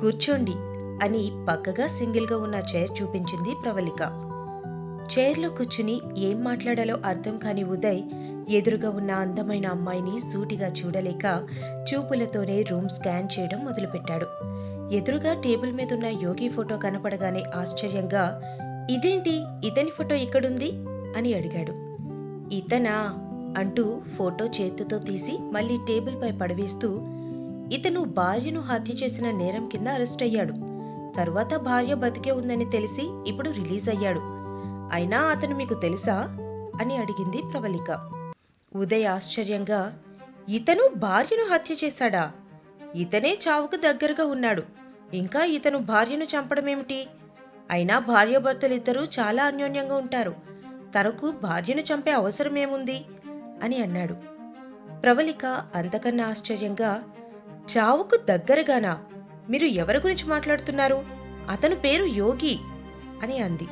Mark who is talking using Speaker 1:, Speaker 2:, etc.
Speaker 1: కూర్చోండి అని పక్కగా సింగిల్గా ఉన్న చైర్ చూపించింది ప్రవళిక. చైర్లో కూర్చుని ఏం మాట్లాడాలో అర్థం కాని ఉదయ్ ఎదురుగా ఉన్న అందమైన అమ్మాయిని సూటిగా చూడలేక చూపులతోనే రూమ్ స్కాన్ చేయడం మొదలుపెట్టాడు. ఎదురుగా టేబుల్ మీద ఉన్న యోగి ఫోటో కనపడగానే ఆశ్చర్యంగా ఇదేంటి? ఇతని ఫోటో ఇక్కడుంది? అని అడిగాడు. ఇతనా? అంటూ ఫోటో చేతితో తీసి మళ్ళీ టేబుల్పై పడవేస్తూ ఇతను భార్యను హత్య చేసిన నేరం కింద అరెస్ట్ అయ్యాడు. తర్వాత భార్య బతికే ఉందని తెలిసి ఇప్పుడు రిలీజ్ అయ్యాడు. అయినా అతను మీకు తెలుసా? అని అడిగింది ప్రవళిక. ఉదయ్ ఆశ్చర్యంగా ఇతను భార్యను హత్య చేశాడా? ఇతనే చావుకు దగ్గరగా ఉన్నాడు. ఇంకా ఇతను భార్యను చంపడమేమిటి? అయినా భార్యాభర్తలిద్దరూ చాలా అన్యోన్యంగా ఉంటారు. తనకు భార్యను చంపే అవసరమేముంది? అని అన్నాడు. ప్రవళిక అంతకన్నా ఆశ్చర్యంగా చావుకు దగ్గరగానా? మీరు ఎవరి గురించి మాట్లాడుతున్నారు? అతను పేరు యోగి అని అంది.